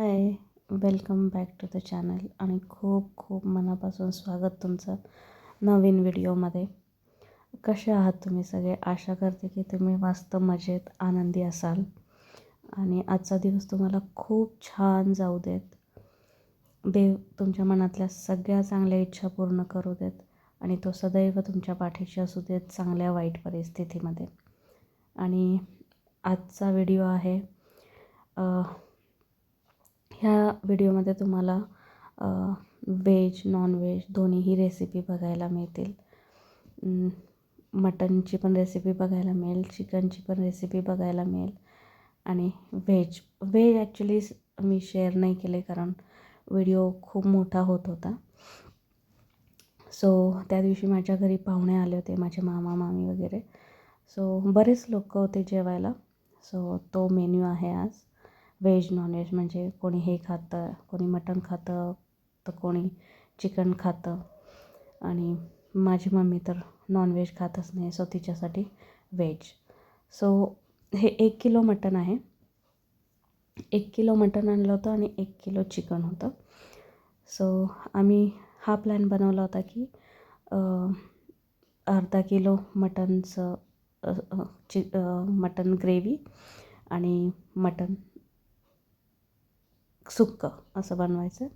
Hi welcome back to the channel आणि खूप खूप मनापासून स्वागत तुमचं नवीन व्हिडिओमध्ये कसे आहात तुम्ही सगळे? आशा करते की तुम्ही मस्त मजेत आनंदी असाल. आणि आजचा दिवस तुम्हाला खूप छान जाऊ देत. देव तुमच्या मनातल्या सगळ्या चांगल्या इच्छा पूर्ण करू देत आणि तो सदैव तुमच्या पाठीशी असू देत चांगल्या वाईट परिस्थितीमध्ये. आणि आजचा व्हिडिओ आहे ह्या व्हिडिओमध्ये तुम्हाला व्हेज नॉनव्हेज दोन्हीही रेसिपी बघायला मिळतील. मटनची पण रेसिपी बघायला मिळेल चिकनची पण रेसिपी बघायला मिळेल आणि व्हेज व्हेज ॲक्च्युली मी शेअर नाही केले कारण व्हिडिओ खूप मोठा होत होता. सो त्या दिवशी माझ्या घरी पाहुणे आले होते माझे मामा मामी वगैरे. सो बरेच लोक होते जेवायला. सो तो मेन्यू आहे आज. व्हेज नॉनव्हेज म्हणजे कोणी हे खातं कोणी मटण खातं तर कोणी चिकन खातं. आणि माझी मम्मी तर नॉनव्हेज खातच नाही सो तिच्यासाठी व्हेज सो हे एक किलो मटण आहे. एक किलो मटण आणलं होतं आणि एक किलो चिकन होतं. सो आम्ही हा प्लॅन बनवला होता की अर्धा किलो मटनचं चि मटन ग्रेव्ही आणि मटन सुक्कं असं बनवायचं.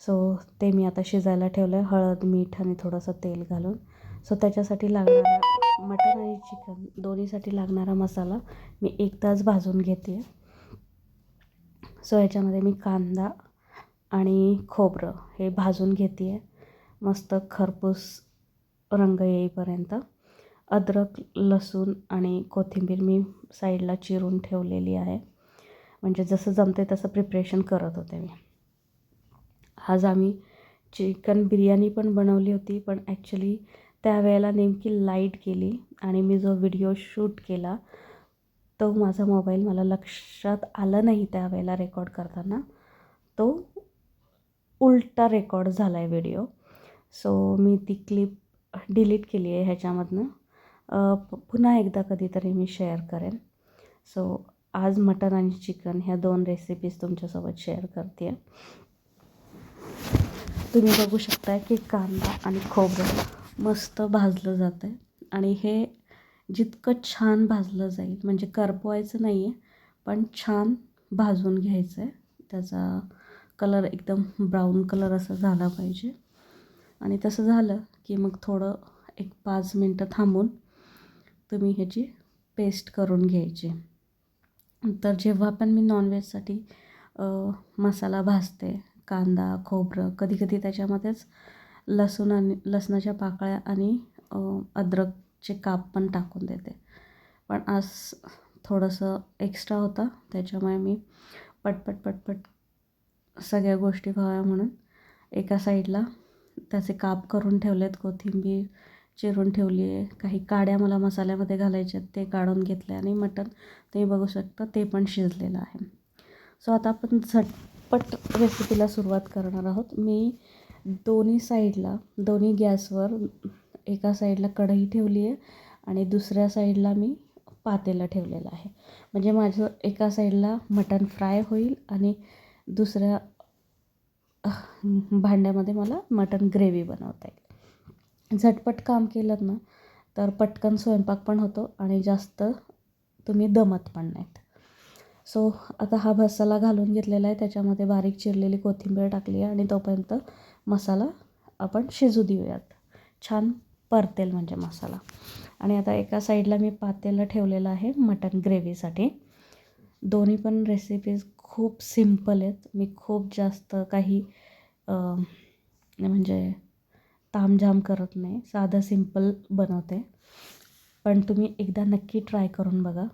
सो ते मी आता शिजायला ठेवलं आहे हळद मीठ आणि थोडंसं तेल घालून. सो त्याच्यासाठी लागणारा मटन आणि चिकन दोन्हीसाठी लागणारा मसाला मी एक तास भाजून घेते सो याच्यामध्ये मी कांदा आणि खोबरं हे भाजून घेते आहे मस्त खरपूस रंग येईपर्यंत. अद्रक लसूण आणि कोथिंबीर मी साईडला चिरून ठेवलेली आहे. म्हणजे जसं जमते तसं प्रिपरेशन करत होते मी. आज आम्ही चिकन बिर्याणी पण बनवली होती पण ॲक्च्युली त्यावेळेला नेमकी लाइट गेली आणि मी जो व्हिडिओ शूट केला तो माझा मोबाईल मला लक्षात आला नाही त्यावेळेला रेकॉर्ड करताना. तो उलटा रेकॉर्ड झाला आहे व्हिडिओ सो मी ती क्लिप डिलीट केली आहे ह्याच्यामधनं. पुन्हा एकदा कधीतरी मी शेअर करेन. सो आज मटन आणि चिकन ह्या दोन रेसिपीज तुमच्यासोबत शेअर करते तुम्ही बघू शकता की कांदा आणि खोबरं मस्त भाजलं जातं आहे आणि हे जितकं छान भाजलं जाईल म्हणजे करपवायचं नाही आहे पण छान भाजून घ्यायचं आहे त्याचा कलर एकदम ब्राऊन कलर असं झाला पाहिजे. आणि तसं झालं की मग थोडं एक पाच मिनटं थांबून तुम्ही ह्याची पेस्ट करून घ्यायची. तर जेव्हा पण मी नॉनव्हेजसाठी मसाला भाजते कांदा खोबरं कधी कधी त्याच्यामध्येच लसूण आणि लसणाच्या पाकळ्या आणि अद्रकचे काप पण टाकून देते. पण आज थोडंसं एक्स्ट्रा होतं त्याच्यामुळे मी पटपट पटपट सगळ्या गोष्टी व्हाव्या म्हणून एका साईडला त्याचे काप करून ठेवलेत कोथिंबीर चिरून ठेवली आहे. काही काड्या मला मसाल्यामध्ये घालायच्या ते काढून घेतले आणि मटण तुम्ही बघू शकता ते पण शिजलेलं आहे. सो आता आपण झटपट रेसिपीला सुरुवात करणार आहोत. मी दोन्ही साईडला दोन्ही गॅसवर एका साईडला कढई ठेवली आहे आणि दुसऱ्या साईडला मी पातेलं ठेवलेलं आहे. म्हणजे माझं एका साईडला मटण फ्राय होईल आणि दुसऱ्या भांड्यामध्ये मला मटण ग्रेव्ही बनवता येईल. झटपट काम केलं ना तर पटकन स्वयंपाक पण होतो आणि जास्त तुम्ही दमत पण नाहीत. सो आता हा मसाला घालून घेतलेला आहे त्याच्यामध्ये बारीक चिरलेली कोथिंबीर टाकली आहे आणि तोपर्यंत मसाला आपण शिजू देऊयात. छान परतेल म्हणजे मसाला. आणि आता एका साईडला मी पातेलं ठेवलेलं आहे मटन ग्रेव्हीसाठी. दोन्ही पण रेसिपीज खूप सिंपल आहेत. मी खूप जास्त काही म्हणजे तामझाम करत नाही. साधं सिंपल बनवते. पण तुम्ही एकदा नक्की ट्राय करून बघा.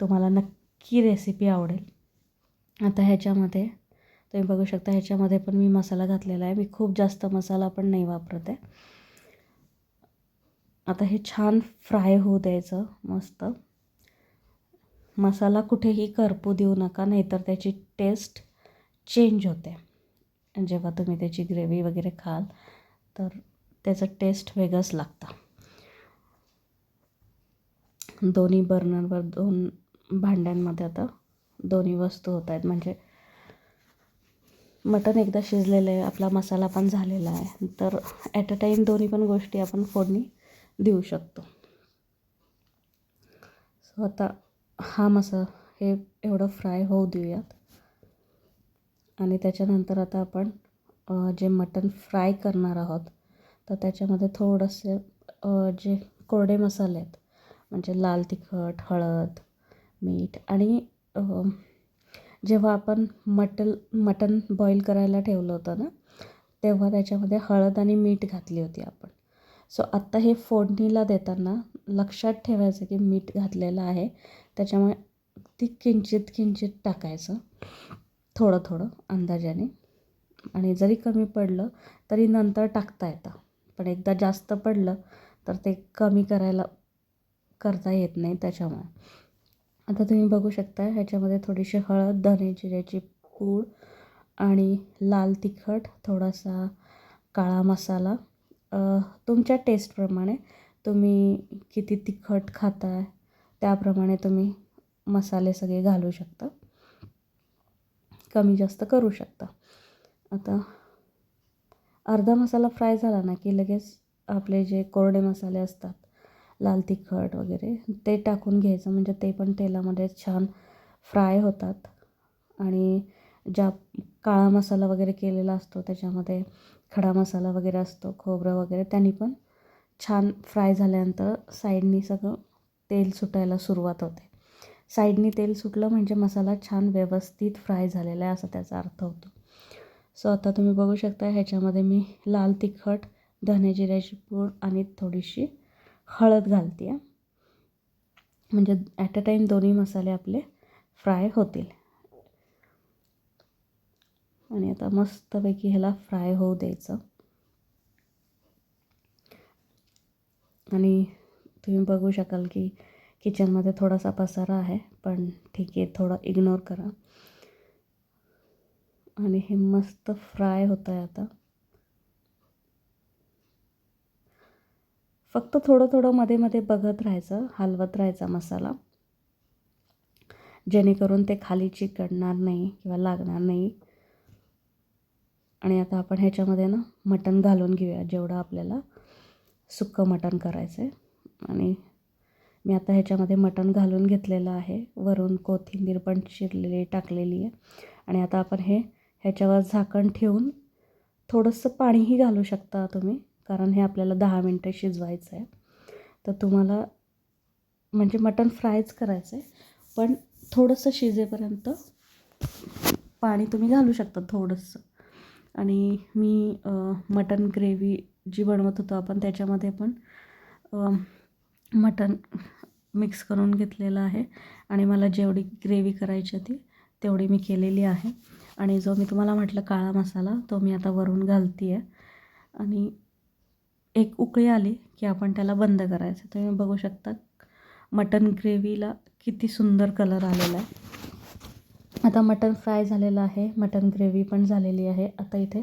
तुम्हाला नक्की रेसिपी आवडेल. आता ह्याच्यामध्ये तुम्ही बघू शकता ह्याच्यामध्ये पण मी मसाला घातलेला आहे. मी खूप जास्त मसाला पण नाही वापरत. आहे आता हे छान फ्राय होऊ द्यायचं मस्त. मसाला कुठेही करपू देऊ नका नाहीतर त्याची टेस्ट चेंज होते. जेव्हा तुम्ही त्याची ग्रेव्ही वगैरे खाल तर त्याचं टेस्ट वेगळंच लागतं. दोन्ही बर्नरवर दोन भांड्यांमध्ये आता दोन्ही वस्तू होत आहेत. म्हणजे मटण एकदा शिजलेलं आहे आपला मसाला पण झालेला आहे. तर ॲट अ टाईम दोन्ही पण गोष्टी आपण फोडणी देऊ शकतो. सो आता हा मसा हे एवढं फ्राय होऊ देऊयात. आणि त्याच्यानंतर आता आपण जे मटण फ्राय करणार आहोत तर त्याच्यामध्ये थोडंसे जे कोरडे मसाले आहेत म्हणजे लाल तिखट हळद मीठ आणि जेव्हा आपण मटल मटण बॉईल करायला ठेवलं होतं ना तेव्हा त्याच्यामध्ये हळद आणि मीठ घातली होती आपण. सो आत्ता हे फोडणीला देताना लक्षात ठेवायचं की मीठ घातलेलं आहे त्याच्यामुळे ती किंचित किंचित टाकायचं थोडं थोडं अंदाजाने. आणि जरी कमी पडलं तरी नंतर टाकता येतं. पण एकदा जास्त पडलं तर ते कमी करायला करता येत नाही त्याच्यामुळे. आता तुम्ही बघू शकता ह्याच्यामध्ये थोडीशी हळद धने जिऱ्याची पूड आणि लाल तिखट थोडासा काळा मसाला. तुमच्या टेस्टप्रमाणे तुम्ही किती तिखट खाताय त्याप्रमाणे तुम्ही मसाले सगळे घालू शकता. कमी जास्त करू शकता. आता अर्धा मसाला फ्राय झाला ना की लगेच आपले जे कोरडे मसाले असतात लाल तिखट वगैरे ते टाकून घ्यायचं. म्हणजे ते पण तेलामध्ये छान फ्राय होतात. आणि ज्या काळा मसाला वगैरे केलेला असतो त्याच्यामध्ये खडा मसाला वगैरे असतो खोबरं वगैरे त्यांनी पण छान फ्राय झाल्यानंतर साईडनी सगळं तेल सुटायला सुरुवात होते. साईडनी तेल सुटलं म्हणजे मसाला छान व्यवस्थित फ्राय झालेला आहे असा त्याचा अर्थ होतो. सो आता तुम्ही बघू शकता ह्याच्यामध्ये मी लाल तिखट धने जिऱ्याची पूड आणि थोडीशी हळद घालते आहे म्हणजे ॲट अ टाईम दोन्ही मसाले आपले फ्राय होतील. आणि आता मस्तपैकी ह्याला फ्राय होऊ द्यायचं. आणि तुम्ही बघू शकाल की किचनमध्ये थोडासा पसारा आहे पण ठीक आहे थोडं इग्नोर करा. आणि हे मस्त फ्राय होतं आहे आता. फक्त थोडं थोडं मध्ये मध्ये बघत राहायचं हलवत राहायचा मसाला. जेणेकरून ते खाली चिकटणार नाही किंवा लागणार नाही. आणि आता आपण ह्याच्यामध्ये ना मटण घालून घेऊया जेवढं आपल्याला सुक्कं मटण करायचं आहे आणि मी आता ह्याच्यामध्ये मटण घालून घेतलेलं आहे. वरून कोथिंबीर पण चिरलेली टाकलेली आहे. आणि आता आपण हे ह्याच्यावर झाकण ठेवून थोडंसं पाणीही घालू शकता तुम्ही कारण हे आपल्याला दहा मिनटं शिजवायचं आहे. तर तुम्हाला म्हणजे मटण फ्रायच करायचं आहे पण थोडंसं शिजेपर्यंत पाणी तुम्ही घालू शकता थोडंसं. आणि मी मटन ग्रेव्ही जी बनवत होतो आपण त्याच्यामध्ये पण मटण मिक्स करून घेतलेलं आहे. आणि मला जेवढी ग्रेव्ही करायची होती तेवढी मी केलेली आहे. आणि जो मी तुम्हाला म्हटलं काळा मसाला तो मी आता वरून घालते आहे आणि एक उकळी आली की आपण त्याला बंद करायचं. तुम्ही बघू शकता मटन ग्रेव्हीला किती सुंदर कलर आलेला आहे. आता मटन फ्राय झालेलं आहे मटन ग्रेव्ही पण झालेली आहे आता इथे.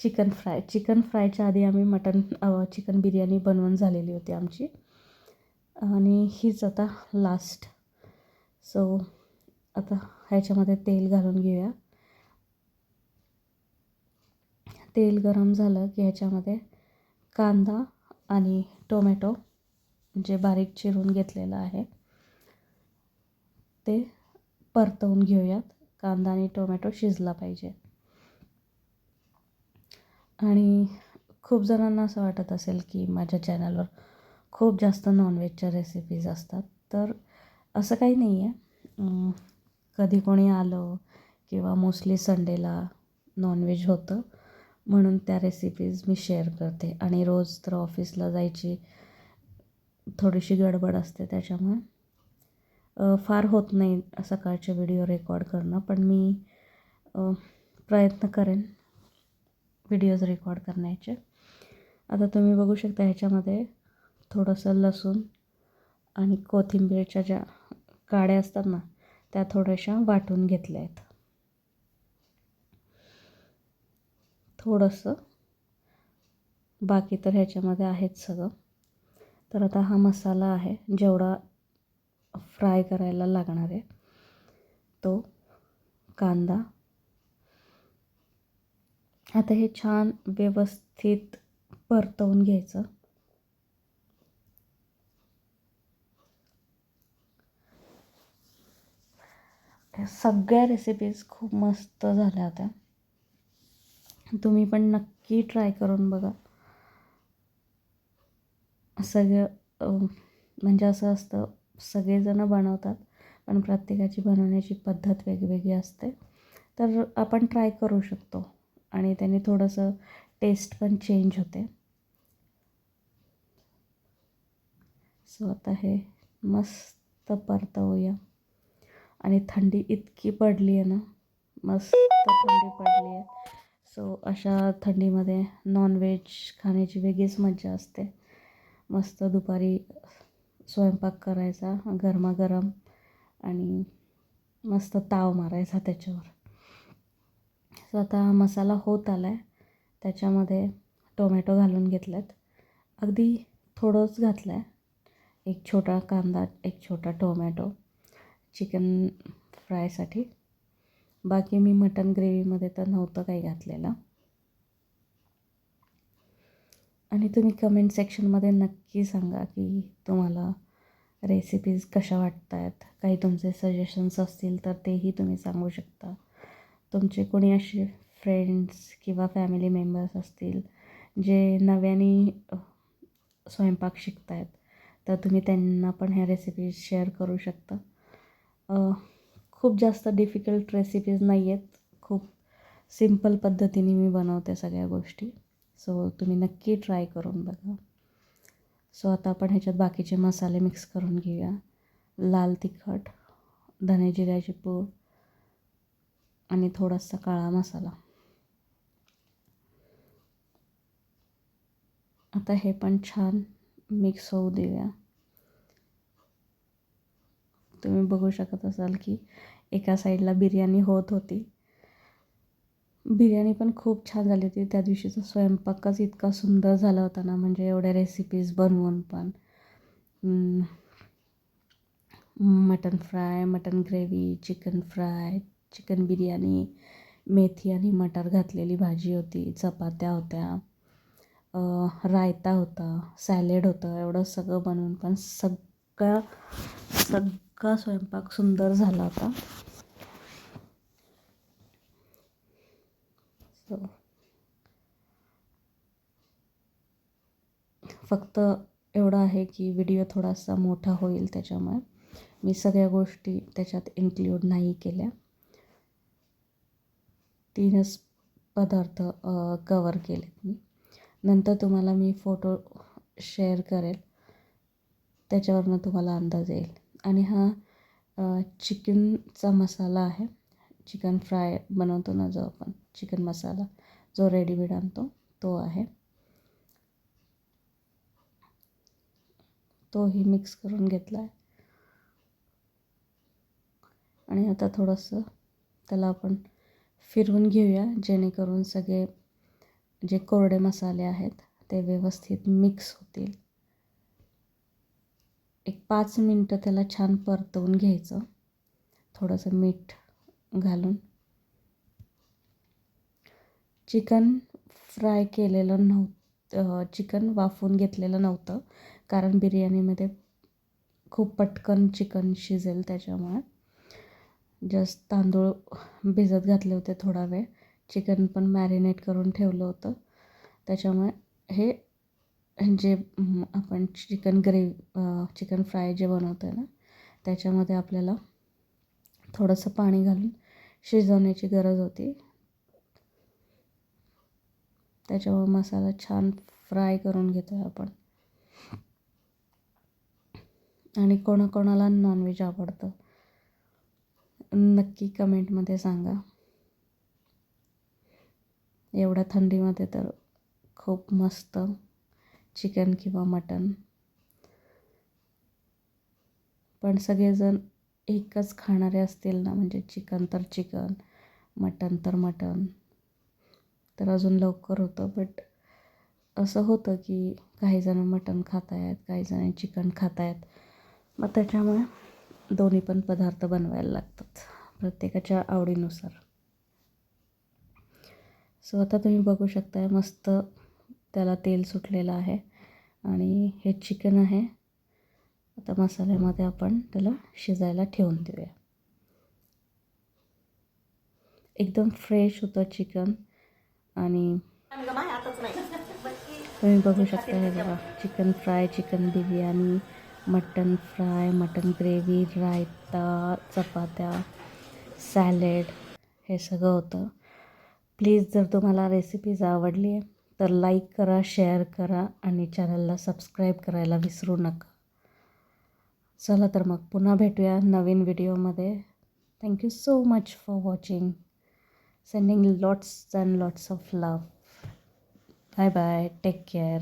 चिकन फ्राय चिकन फ्रायच्या आधी आम्ही मटन चिकन बिर्याणी बनवून झालेली होती आमची. आणि हीच आता लास्ट सो आता ह्याच्यामध्ये तेल घालून घेऊया. तेल गरम झालं की ह्याच्यामध्ये कांदा आणि टोमॅटो जे बारीक चिरून घेतलेलं आहे ते परतवून घेऊयात. कांदा आणि टोमॅटो शिजला पाहिजे. आणि खूप जणांना असं वाटत असेल की माझ्या चॅनलवर खूप जास्त नॉनव्हेजच्या रेसिपीज असतात तर असं काही नाही आहे. कधी कोणी आलं किंवा मोस्टली संडेला नॉनव्हेज होतं म्हणून त्या रेसिपीज मी शेअर करते. आणि रोज तर ऑफिसला जायची थोडीशी गडबड असते त्याच्यामुळे. फार होत नाही सकाळचे व्हिडिओ रेकॉर्ड करणं पण मी प्रयत्न करेन व्हिडिओज रेकॉर्ड करण्याचे. आता तुम्ही बघू शकता ह्याच्यामध्ये थोडंसं लसूण आणि कोथिंबीरच्या ज्या काड्या असतात ना त्या थोड्याशा वाटून घेतल्या आहेत. थोडंसं. बाकी तर ह्याच्यामध्ये आहेच सगळं. तर आता हा मसाला आहे जेवढा फ्राय करायला लागणार आहे तो कांदा. आता हे छान व्यवस्थित परतवून घ्यायचं. सगळ्या रेसिपीज खूप मस्त झाल्या होत्या. तुम्ही पण नक्की ट्राय करून बघा. सगळं म्हणजे असं असतं सगळेजणं बनवतात पण प्रत्येकाची बनवण्याची पद्धत वेगवेगळी असते. तर आपण ट्राय करू शकतो. आणि त्याने थोडंसं टेस्ट पण चेंज होते. सो आता हे मस्त परतवूया. आणि थंडी इतकी पडली आहे ना मस्त थंडी पडली आहे सो अशा थंडीमध्ये नॉनव्हेज खाण्याची वेगळीच मजा असते. मस्त दुपारी स्वयंपाक करायचा गरमागरम आणि मस्त ताव मारायचा त्याच्यावर. सो आता मसाला होत आला आहे त्याच्यामध्ये टोमॅटो घालून घेतल्यात अगदी थोडंच घातलं आहे एक छोटा कांदा एक छोटा टोमॅटो चिकन फ्रायसाठी. बाकी मी मटन ग्रेव्हीमध्ये तर नव्हतं काही घातलेलं. आणि तुम्ही कमेंट सेक्शनमध्ये नक्की सांगा की तुम्हाला रेसिपीज कशा वाटत आहेत काही तुमचे सजेशन्स असतील तर तेही तुम्ही सांगू शकता. तुमचे कोणी असे फ्रेंड्स किंवा फॅमिली मेंबर्स असतील जे नव्याने स्वयंपाक शिकत आहेत तर तुम्ही त्यांना पण ह्या रेसिपीज शेअर करू शकता. खूप जास्त डिफिकल्ट रेसिपीज नाही आहेत खूप सिंपल पद्धतीने मी बनवते सगळ्या गोष्टी. सो तुम्ही नक्की ट्राय करून बघा. सो आता आपण ह्याच्यात बाकीचे मसाले मिक्स करून घेऊया. लाल तिखट धने जिऱ्याची पूड आणि थोडासा काळा मसाला. आता हे पण छान मिक्स होऊ देऊया. तुम्ही बघू शकत असाल की एका साईडला बिर्याणी होत होती. बिर्याणी पण खूप छान झाली होती. त्या दिवशीचा स्वयंपाकच इतका सुंदर झाला होता ना म्हणजे एवढ्या रेसिपीज बनवून पण. Mutton fry mutton gravy chicken fry chicken biryani मेथी आणि मटार घातलेली भाजी होती चपात्या होत्या रायता होता सॅलेड होतं एवढं सगळं बनवून पण सगळा सगळा स्वयंपाक सुंदर झाला होता. सो फक्त एवढं आहे की व्हिडिओ थोडासा मोठा होईल त्याच्यामुळे. मी सगळ्या गोष्टी त्याच्यात इन्क्ल्यूड नाही केल्या. तीनच पदार्थ कवर केलेत मी. नंतर तुम्हाला मी फोटो शेअर करेल. त्याच्यावरनं तुम्हाला अंदाज येईल. आणि हा चिकनचा मसाला आहे. चिकन फ्राय बनवतो ना जो आपण चिकन मसाला जो रेडीमेड आणतो तो आहे. तोही मिक्स करून घेतला आहे आणि आता थोडंसं त्याला आपण फिरवून घेऊया जेणेकरून सगळे जे कोरडे मसाले आहेत ते व्यवस्थित मिक्स होतील. एक पाच मिनटं त्याला छान परतवून घ्यायचं. थोडंसं मीठ घालून. चिकन फ्राय केलेलं नव्हतं चिकन वाफवून घेतलेलं नव्हतं कारण बिर्याणीमध्ये खूप पटकन चिकन शिजेल त्याच्यामुळे. जस्ट तांदूळ भिजत घातले होते थोडा वेळ. चिकन पण मॅरिनेट करून ठेवलं होतं. त्याच्यामुळे हे जे आपण चिकन ग्रेव्ही चिकन फ्राय जे बनवतो आहे ना त्याच्यामध्ये आपल्याला थोडंसं पाणी घालून शिजवण्याची गरज होती. त्याच्यावर मसाला छान फ्राय करून घेतो आहे आपण. आणि कोणाकोणाला नॉनव्हेज आवडतं नक्की कमेंटमध्ये सांगा. एवढ्या थंडीमध्ये तर खूप मस्त चिकन किंवा मटन. पण सगळेजण एकच खाणारे असतील ना म्हणजे चिकन तर चिकन मटन तर मटन तर अजून लवकर होतं बट असं होतं की काही जण मटण खात आहेत काही जण चिकन खात आहेत मग त्याच्यामुळे दोन्ही पण पदार्थ बनवायला लागतात प्रत्येकाच्या आवडीनुसार. सो आता तुम्ही बघू शकताय मस्त त्याला तेल सुटलेलं आहे आणि हे चिकन आहे. आता मसाल्यामध्ये आपण त्याला शिजायला ठेवून देऊया. एकदम फ्रेश होतं चिकन आणि तुम्ही बघू शकता हे बघा chicken fry chicken biryani mutton fry mutton gravy raita चपात्या सॅलेड हे सगळं होतं. प्लीज जर तुम्हाला रेसिपीज आवडली आहे तर लाईक करा शेअर करा आणि चॅनलला सबस्क्राईब करायला विसरू नका. चला तर मग पुन्हा भेटूया नवीन व्हिडिओमध्ये. Thank you so much for watching sending lots and lots of love bye bye take care